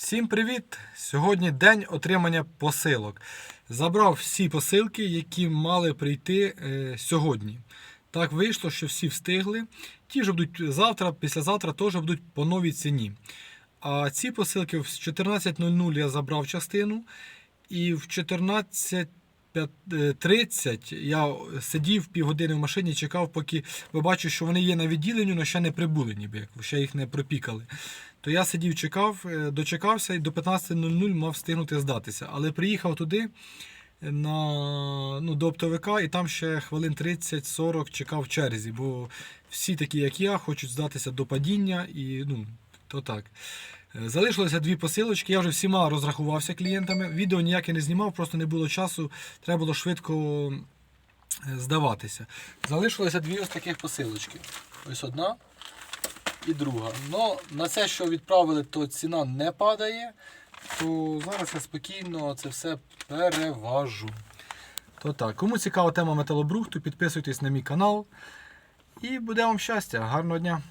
Всім привіт! Сьогодні день отримання посилок. Забрав всі посилки, які мали прийти е, сьогодні. Так вийшло, що всі встигли. Ті вже будуть завтра, післязавтра теж будуть по новій ціні. А ці посилки в 14.00 я забрав частину, і в 14.30 я сидів півгодини в машині, чекав, поки бо бачу, що вони є на відділенні, але ще не прибули, ніби ще їх не пропікали. То я сидів, чекав, е, дочекався і до 15.00 мав встигнути здатися. Але приїхав туди на, ну, до оптовика і там ще хвилин 30-40 чекав в черзі, бо всі такі, як я, хочуть здатися до падіння і ну, то так. Е, Залишилося дві посилочки. Я вже всіма розрахувався клієнтами. Відео ніяке не знімав, просто не було часу. Треба було швидко е, здаватися. Залишилося дві ось таких посилочки. Ось одна і друга. Но на це, що відправили, то ціна не падає. То зараз я спокійно це все переважу. То так, кому цікава тема металобрухту, підписуйтесь на мій канал. І буде вам щастя. Гарного дня!